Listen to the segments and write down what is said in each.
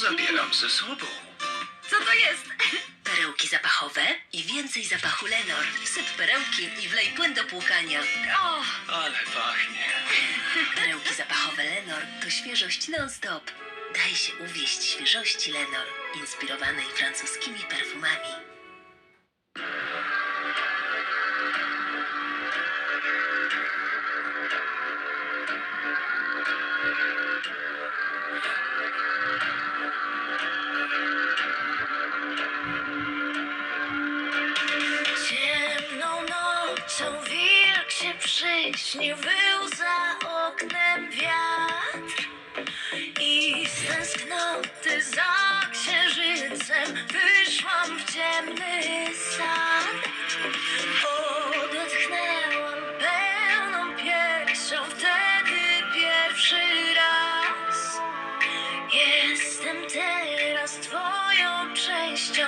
Zabieram ze sobą. Co to jest? Perełki zapachowe i więcej zapachu Lenor. Syp perełki i wlej płyn do płukania. O, Ale pachnie. Perełki zapachowe Lenor to świeżość non-stop. Daj się uwieść świeżości Lenor, inspirowanej francuskimi perfumami. Nocą wilk się przyśnił, był za oknem wiatr i z tęsknoty za księżycem wyszłam w ciemny sad. Odetchnęłam pełną piersią wtedy pierwszy raz. Jestem teraz twoją częścią,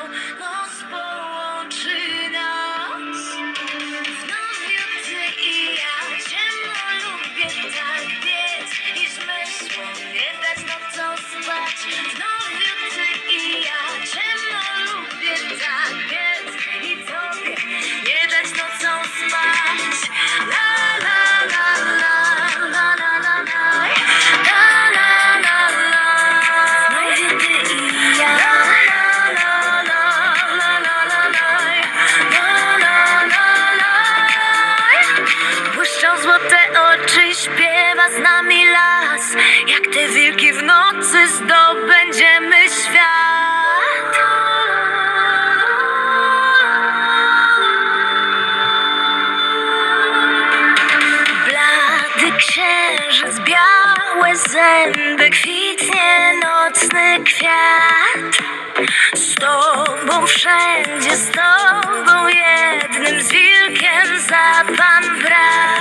złote oczy, śpiewa z nami las. Jak te wilki w nocy zdobędziemy świat. Blady księżyc, białe zęby, kwitnie nocny kwiat. Z tobą wszędzie, z tobą jednym, z wilkiem za pan brat.